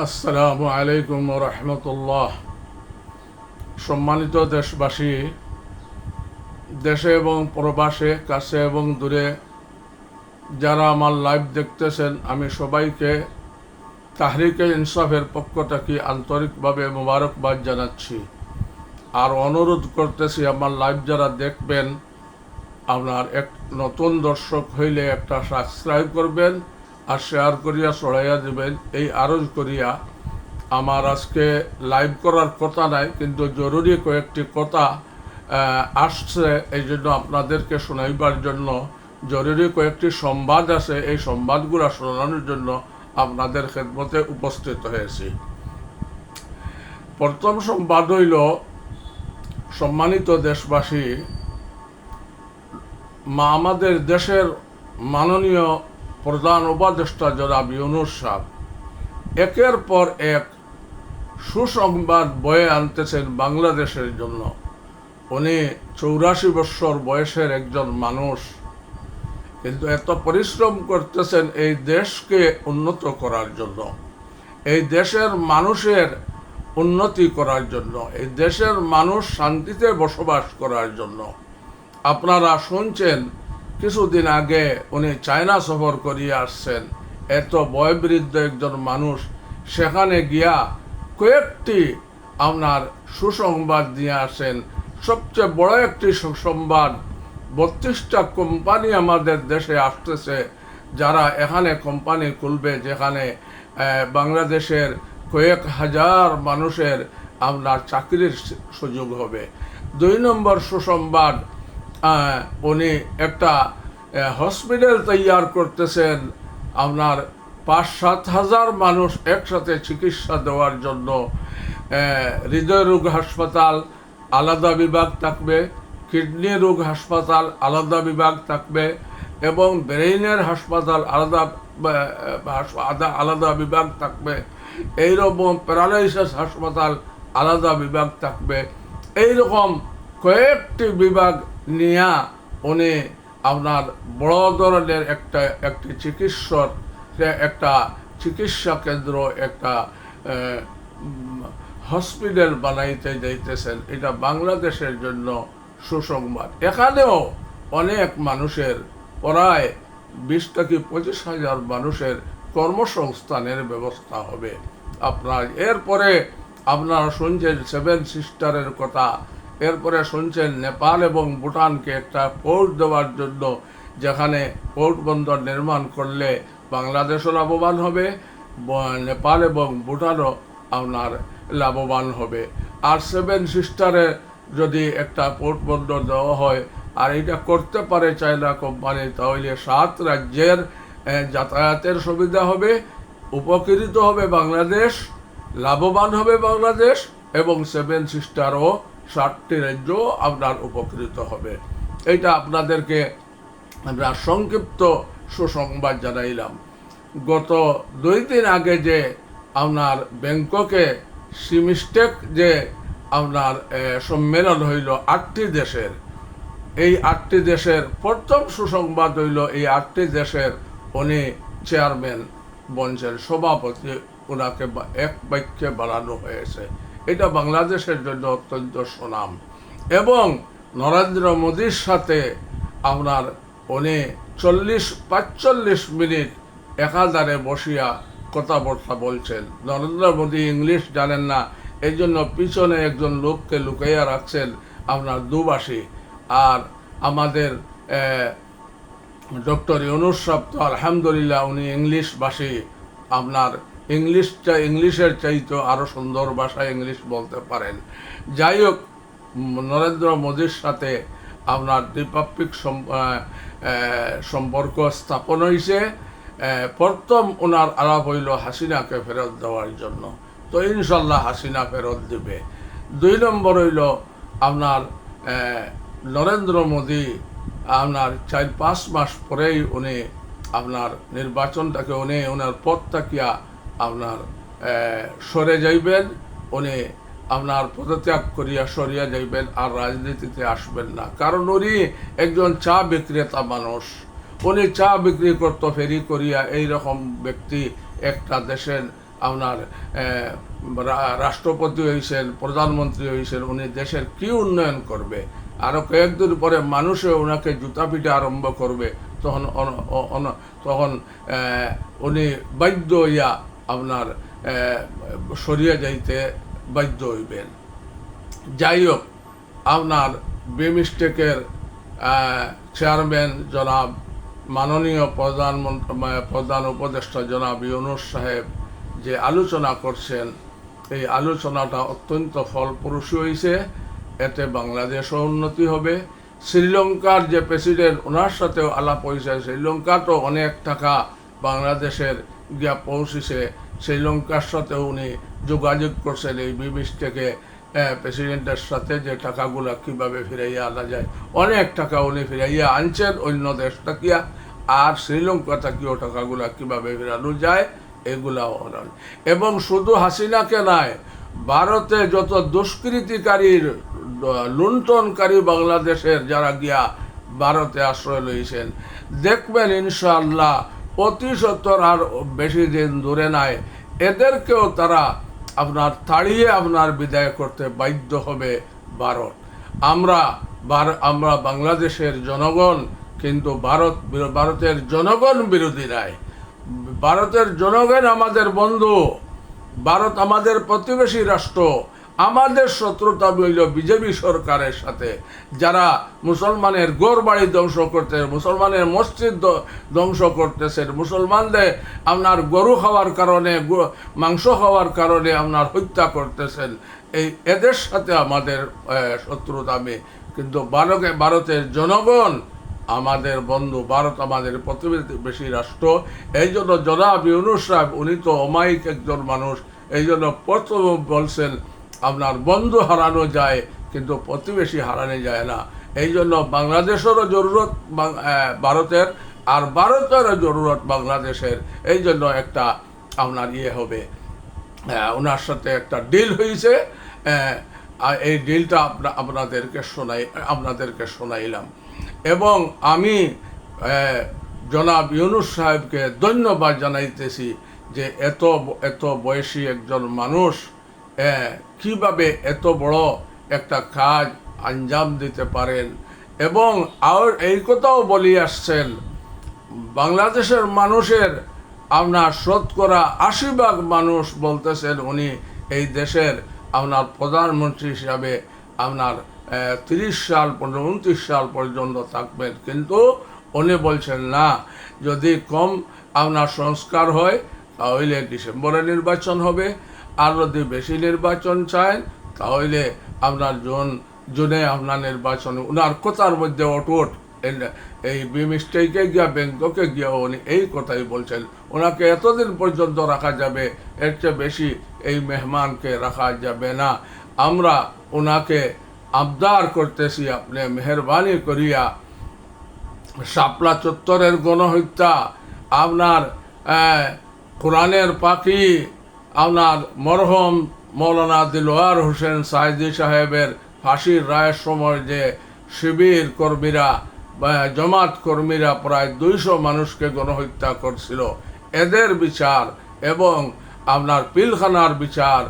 আসসালামু আলাইকুম রহমতুল্লাহ। সম্মানিত দেশবাসী, দেশে এবং প্রবাসে, কাছে এবং দূরে, যারা আমার লাইভ দেখতেছেন, আমি সবাইকে তাহরিকে ইনসাফের পক্ষ থেকে আন্তরিকভাবে মোবারকবাদ জানাচ্ছি। আর অনুরোধ করতেছি, আমার লাইভ যারা দেখবেন, আপনার এক নতুন দর্শক হইলে একটা সাবস্ক্রাইব করবেন আর শেয়ার করিয়া ছড়াইয়া দেবেন, এই আরজ করিয়া আমার আজকে লাইভ করার কথা নাই, কিন্তু জরুরি কয়েকটি কথা আসছে, এই জন্য আপনাদেরকে শোনাইবার জন্য জরুরি কয়েকটি সংবাদ আছে, এই সংবাদগুলো শোনানোর জন্য আপনাদের খেদমতে উপস্থিত হয়েছি। প্রথম সংবাদ হইল, সম্মানিত দেশবাসী, মা আমাদের দেশের মাননীয় প্রধান উপদেষ্টা জনাব ইউনুস সাহ একের পর এক সুসংবাদ বয়ে আনতেছেন বাংলাদেশের জন্য। উনি চৌরাশি বৎসর বয়সের একজন মানুষ, কিন্তু এত পরিশ্রম করতেছেন এই দেশকে উন্নত করার জন্য, এই দেশের মানুষের উন্নতি করার জন্য, এই দেশের মানুষ শান্তিতে বসবাস করার জন্য। আপনারা শুনছেন কিছুদিন আগে উনি চায়না সফর করিয়ে আসছেন। এত বয়বৃদ্ধ একজন মানুষ। সেখানে গিয়া কয়েকটি আপনার সুসংবাদ দিয়ে আসেন। সবচেয়ে বড় একটি সুসংবাদ, বত্রিশটা কোম্পানি আমাদের দেশে আসতেছে, যারা এখানে কোম্পানি খুলবে, যেখানে বাংলাদেশের কয়েক হাজার মানুষের আপনার চাকরির সুযোগ হবে। দুই নম্বর সুসংবাদ উনি একটা হসপিটাল তৈয়ার করতেছেন আপনার পাঁচ সাত হাজার মানুষ একসাথে চিকিৎসা দেওয়ার জন্য। হৃদয় রোগ হাসপাতাল আলাদা বিভাগ থাকবে, কিডনি রোগ হাসপাতাল আলাদা বিভাগ থাকবে এবং ব্রেইনের হাসপাতাল আলাদা আলাদা বিভাগ থাকবে। এইরকম প্যারালাইসিস হাসপাতাল আলাদা বিভাগ থাকবে। এইরকম কয়েকটি বিভাগ নিয়ে উনি আপনার বড় ধরনের একটা, একটি চিকিৎসক একটা চিকিৎসা কেন্দ্র, একটা হসপিটাল বানাইতে যাইতেছেন। এটা বাংলাদেশের জন্য সুসংবাদ। এখানেও অনেক মানুষের, প্রায় বিশ থেকে পঁচিশ হাজার মানুষের কর্মসংস্থানের ব্যবস্থা হবে। আপনার, এরপরে আপনারা শুনছেন সেভেন সিস্টারের কথা। এরপরে শুনছেন নেপাল এবং ভুটানকে একটা পোর্ট দেওয়ার জন্য, যেখানে পোর্ট বন্দর নির্মাণ করলে বাংলাদেশও লাভবান হবে নেপাল এবং ভুটানও আপনার লাভবান হবে। আর সেভেন সিস্টারে যদি একটা পোর্ট বন্দর দেওয়া হয়, আর এটা করতে পারে চায়না কোম্পানি, তাহলে সাত রাজ্যের যাতায়াতের সুবিধা হবে, উপকৃত হবে বাংলাদেশ, লাভবান হবে বাংলাদেশ, এবং সেভেন সিস্টারও ষাটটি রাজ্য আপনার উপকৃত হবে। এটা আপনাদেরকে আমরা সংক্ষিপ্ত সুসংবাদ জানাইলাম। গত দুই দিন আগে যে আপনার ব্যাংককে সিমিস্টেক যে আপনার সম্মেলন হইল আটটি দেশের, এই আটটি দেশের প্রথম সুসংবাদ হইল এই আটটি দেশের উনি চেয়ারম্যান বনছেন সভাপতি ওনাকে এক বাক্যে বাড়ানো হয়েছে। এটা বাংলাদেশের জন্য অত্যন্ত সুনাম। এবং নরেন্দ্র মোদীর সাথে আপনার উনি চল্লিশ, পাঁচচল্লিশ মিনিট একাধারে বসিয়া কথাবার্তা বলছেন। নরেন্দ্র মোদী ইংলিশ জানেন না এই জন্য পিছনে একজন লোককে লুকাইয়া রাখছেন আপনার দুবাসী। আর আমাদের ডক্টর ইউনুস সাহ তো আলহামদুলিল্লাহ উনি ইংলিশ ভাষী আপনার ইংলিশটা, ইংলিশের চাইতে আরও সুন্দর ভাষায় ইংলিশ বলতে পারেন। যাই হোক, নরেন্দ্র মোদীর সাথে আপনার দ্বিপাক্ষিক সম্পর্ক স্থাপন হয়েছে প্রথম ওনার আলাপ হইল হাসিনাকে ফেরত দেওয়ার জন্য। তো ইনশাল্লাহ হাসিনা ফেরত দিবে। দুই নম্বর হইল আপনার নরেন্দ্র মোদী আপনার চার পাঁচ মাস পরেই উনি আপনার নির্বাচনটাকে, উনি ওনার পদ থাকিয়া আপনার সরে যাইবেন, উনি আপনার পদত্যাগ করিয়া সরিয়া যাইবেন আর রাজনীতিতে আসবেন না। কারণ উনি একজন চা বিক্রেতা মানুষ। উনি চা বিক্রি করতো, ফেরি করিয়া এই রকম ব্যক্তি একটা দেশের আপনার রাষ্ট্রপতি হয়েছেন প্রধানমন্ত্রী হয়েছেন উনি দেশের কি উন্নয়ন করবে? আরও কয়েকদিন পরে মানুষে ওনাকে জুতা পিটা আরম্ভ করবে। তখন তখন উনি বাধ্য হইয়া আপনার সরিয়ে যাইতে বাধ্য হইবেন। যাই হোক আপনার বিমিস্টেকের চেয়ারম্যান জনাব, মাননীয় প্রধানমন্ত্রী প্রধান উপদেষ্টা জনাব ইউনুস সাহেব যে আলোচনা করছেন, এই আলোচনাটা অত্যন্ত ফলপ্রসূ হয়েছে এতে বাংলাদেশও উন্নতি হবে। শ্রীলঙ্কার যে প্রেসিডেন্ট, ওনার সাথেও আলাপ হয়েছে শ্রীলঙ্কা তো অনেক টাকা বাংলাদেশের গিয়া পৌঁছেছে শ্রীলঙ্কার সাথে উনি যোগাযোগ করছেন এই বিবিস থেকে প্রেসিডেন্টের সাথে যে টাকাগুলো কীভাবে ফিরাইয়া আনা যায়। অনেক টাকা উনি ফিরাইয়া আনছেন অন্য দেশ থাকিয়া। আর শ্রীলঙ্কা থাকিও টাকাগুলো কীভাবে ফেরানো যায়, এগুলাও অনান। এবং শুধু হাসিনাকে নয় ভারতে যত দুষ্কৃতিকারীর লুণ্ঠনকারী বাংলাদেশের যারা গিয়া ভারতে আশ্রয় লইছেন, দেখবেন ইনশাআল্লাহ অতি সত্তর আর বেশি দিন দূরে নাই। এদেরকেও তারা আপনার তাড়িয়ে আপনার বিদায় করতে বাধ্য হবে ভারত। আমরা আমরা বাংলাদেশের জনগণ, কিন্তু ভারত ভারতের জনগণ বিরোধী নাই। ভারতের জনগণ আমাদের বন্ধু। ভারত আমাদের প্রতিবেশী রাষ্ট্র। আমাদের শত্রুতা হইল বিজেপি সরকারের সাথে। যারা মুসলমানের গোর বাড়ি ধ্বংস করতে মুসলমানের মসজিদ ধ্বংস করতেছেন মুসলমানদের আপনার গরু খাওয়ার কারণে মাংস খাওয়ার কারণে আপনার হত্যা করতেছেন। এই এদের সাথে আমাদের শত্রুতা আমি। কিন্তু ভারতে ভারতের জনগণ, আমাদের বন্ধু, ভারত আমাদের প্রতিবেশী রাষ্ট্র, এই জন্য জনাব ইউনুস সাহেব, উনি তো অমায়িক একজন মানুষ, এই জন্য প্রথম বলছেন আপনার বন্ধু হারানো যায়, কিন্তু প্রতিবেশী হারানো যায় না। এই জন্য বাংলাদেশেরও জরুরত ভারতের, আর ভারতেরও জরুরত বাংলাদেশের। এই জন্য একটা আপনার ইয়ে হবে। ওনার সাথে একটা ডিল হয়েছে আর এই ডিলটা আপনা- আপনাদেরকে শোনাই, আপনাদেরকে শোনাইলাম। এবং আমি জনাব ইউনুস সাহেবকে ধন্যবাদ জানাইতেছি যে এত এত বয়সী একজন মানুষ কীভাবে এত বড় একটা কাজ আঞ্জাম দিতে পারেন? এবং আর এই কথাও বলি আসছেন, বাংলাদেশের মানুষের আপনার শতকরা আশি ভাগ মানুষ বলতেছেন উনি, এই দেশের আপনার প্রধানমন্ত্রী হিসাবে আপনার তিরিশ সাল পর্যন্ত, উনত্রিশ সাল পর্যন্ত থাকবেন। কিন্তু উনি বলছেন, না, যদি কম আপনার সংস্কার হয়, তাহলে ডিসেম্বরে নির্বাচন হবে আর যদি বেশি নির্বাচন চায় তাহলে আপনার জুন, জুনে আপনার নির্বাচন ওনার কথার মধ্যে অটুট। এই বিমিস্টেকে গিয়া ব্যাংককে গিয়া উনি এই কথাই বলছেন। ওনাকে এতদিন পর্যন্ত রাখা যাবে, এর চেয়ে বেশি এই মেহমানকে রাখা যাবে না। আমরা ওনাকে আবদার করতেছি, আপনি মেহরবানি করিয়া শাপলা চত্বরের গণহত্যা, আপনার কোরআনের পাখি আপনার মরহম মৌলানা দিলওয়ার হোসেন সাইদি সাহেবের ফাঁসির রায়ের সময় যে শিবির কর্মীরা জমাত কর্মীরা প্রায় দুইশো মানুষকে গণহত্যা করছিল, এদের বিচার এবং আপনার পিলখানার বিচার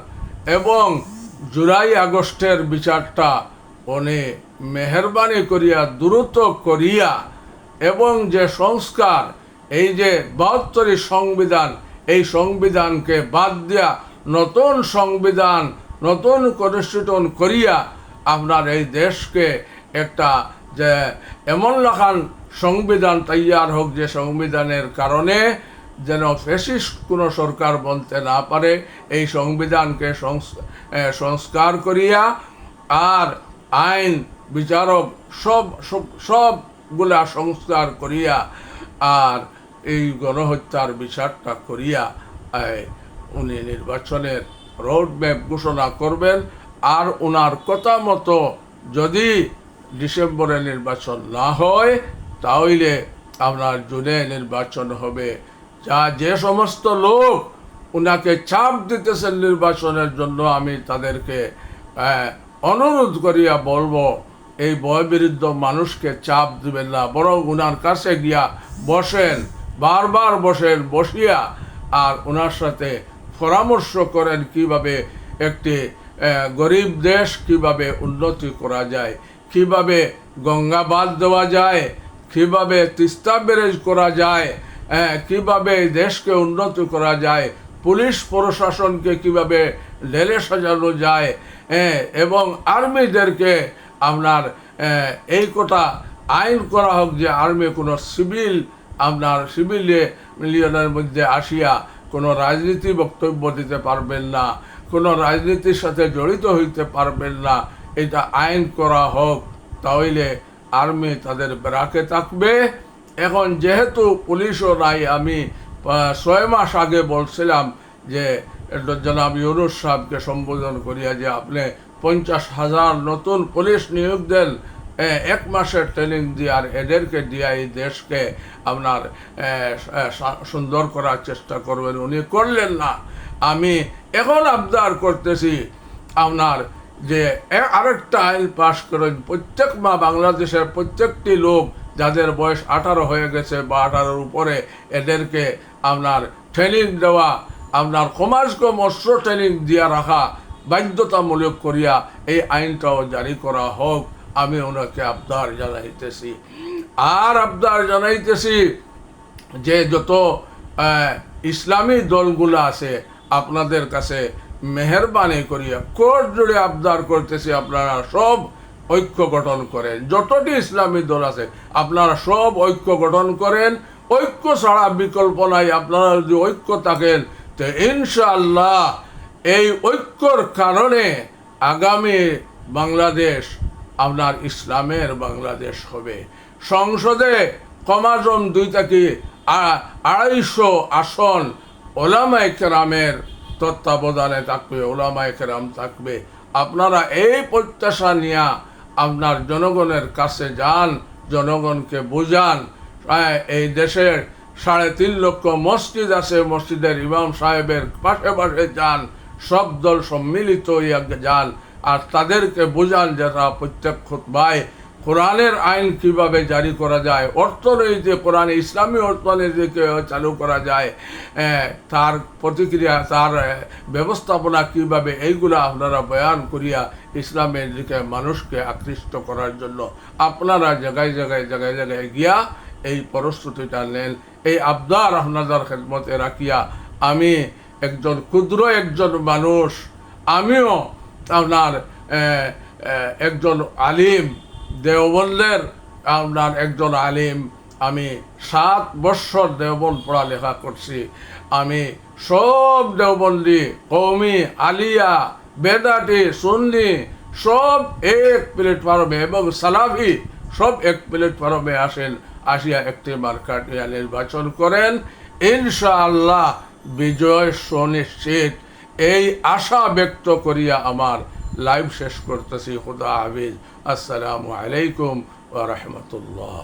এবং জুলাই আগস্টের বিচারটা উনি মেহরবানি করিয়া, দ্রুত করিয়া এবং যে সংস্কার, এই যে বাহাত্তরের সংবিধান এই সংবিধানকে বাদ দিয়া নতুন সংবিধান, নতুন কনস্টিটিউশন করিয়া আপনার এই দেশকে একটা যে এমন লাখান সংবিধান তৈয়ার হোক যে সংবিধানের কারণে যেন ফেসিস্ট কোনো সরকার বলতে না পারে, এই সংবিধানকে সংস- সংস্কার করিয়া আর আইন, বিচারক সব, সবগুলা সংস্কার করিয়া আর এই গণহত্যার বিচারটা করিয়া উনি নির্বাচনের রোড ম্যাপ ঘোষণা করবেন। আর ওনার কথা মতো যদি ডিসেম্বরে নির্বাচন না হয়, তাহলে আপনার জুনে নির্বাচন হবে। যা যে সমস্ত লোক ওনাকে চাপ দিতেছেন নির্বাচনের জন্য, আমি তাদেরকে অনুরোধ করিয়া বলব, এই বয়বিরুদ্ধ মানুষকে চাপ দিবেন না, বরং ওনার কাছে গিয়া বসেন। বারবার বসেন, বসিয়া আর ওনার সাথে পরামর্শ করেন কীভাবে একটি গরিব দেশ কীভাবে উন্নতি করা যায়, কীভাবে গঙ্গা বাঁধ দেওয়া যায়, কীভাবে তিস্তা ব্যারেজ করা যায় কীভাবে দেশকে উন্নতি করা যায়, পুলিশ প্রশাসনকে কীভাবে ঢেলে সাজানো যায় এবং আর্মিদেরকে আপনার এই কথা আইন করা হোক যে আর্মি কোনো সিভিল আপনার সিভিলিয়নের মধ্যে আসিয়া কোনো রাজনীতি বক্তব্য দিতে পারবেন না, কোনো রাজনীতির সাথে জড়িত হইতে পারবেন না, এটা আইন করা হোক, তাহলে আর্মি তাদের ব্রাকে থাকবে। এখন যেহেতু পুলিশও নাই, আমি ছয় মাস আগে বলছিলাম যে, জনাব ইউনুস সাহেবকে সম্বোধন করিয়া যে আপনি পঞ্চাশ হাজার নতুন পুলিশ নিয়োগ দেন এক মাসের ট্রেনিং দিয়ে আর এদেরকে দিয়ে এই দেশকে আপনার সুন্দর করার চেষ্টা করবেন। উনি করলেন না। আমি এখন আবদার করতেছি আপনার যে আরেকটা আইন পাশ করেন। প্রত্যেক মা বাংলাদেশের প্রত্যেকটি লোক যাদের বয়স আঠারো হয়ে গেছে বা আঠারোর উপরে, এদেরকে আপনার ট্রেনিং দেওয়া, আপনার কমার্সকে মৎস্য ট্রেনিং দিয়া রাখা বাধ্যতামূলক করিয়া এই আইনটাও জারি করা হোক। আমি ওনাকে আবদার জানাইতেছি। আর আবদার জানাইতেছি যে যত ইসলামী দলগুলো আছে, আপনাদের কাছে মেহরবানি করিয়া কোর্ট জুড়ে আবদার করতেছি আপনারা সব ঐক্য গঠন করেন। যতটি ইসলামী দল আছে, আপনারা সব ঐক্য গঠন করেন। ঐক্য ছাড়া বিকল্প নাই, আপনারা যদি ঐক্য থাকেন, তো ইনশাআল্লাহ এই ঐক্যর কারণে আগামী বাংলাদেশ আপনার ইসলামের বাংলাদেশ হবে। সংসদে কমাজম দুই থেকে আড়াইশো আসন ওলামাই একরামের তত্ত্বাবধানে থাকবে ওলামাই একরাম থাকবে। আপনারা এই প্রত্যাশা নিয়ে আপনার জনগণের কাছে যান জনগণকে বুঝান। আহ, এই দেশের সাড়ে তিন লক্ষ মসজিদ আছে মসজিদের ইমাম সাহেবের পাশে পাশে যান সব দল সম্মিলিত যান। আর তাদেরকে বোঝান যারা প্রত্যেক খুতবায় কোরআনের আইন কীভাবে জারি করা যায় অর্থনীতি কোরআন, ইসলামী অর্থনীতিকে চালু করা যায় তার প্রতিক্রিয়া, তার ব্যবস্থাপনা কীভাবে এইগুলো আপনারা বয়ান করিয়া ইসলামের দিকে মানুষকে আকৃষ্ট করার জন্য আপনারা জায়গায় জায়গায় জায়গায় জায়গায় গিয়া এই প্রস্তুতিটা নেন। এই আবদার আপনাদের খেদমতে রাখিয়া আমি একজন ক্ষুদ্র একজন মানুষ, আমিও আপনার একজন আলিম, দেওবন্দের, আপনার একজন আলিম। আমি সাত বৎসর দেওবন্দ পড়ালেখা করছি। আমি সব দেওবন্দি কৌমি আলিয়া বেদাটি সুন্নি, সব এক প্ল্যাটফর্মে এবং সালাফি, সব এক প্ল্যাটফর্মে আসেন, আসিয়া একটি মার্কাটিয়া নির্বাচন করেন। ইনশাআল্লাহ বিজয় সুনিশ্চিত। এই আশা ব্যক্ত করিয়া আমার লাইভ শেষ করতেছি। খুদা হাফিজ। আসসালামু আলাইকুম ওয়া রাহমাতুল্লাহ।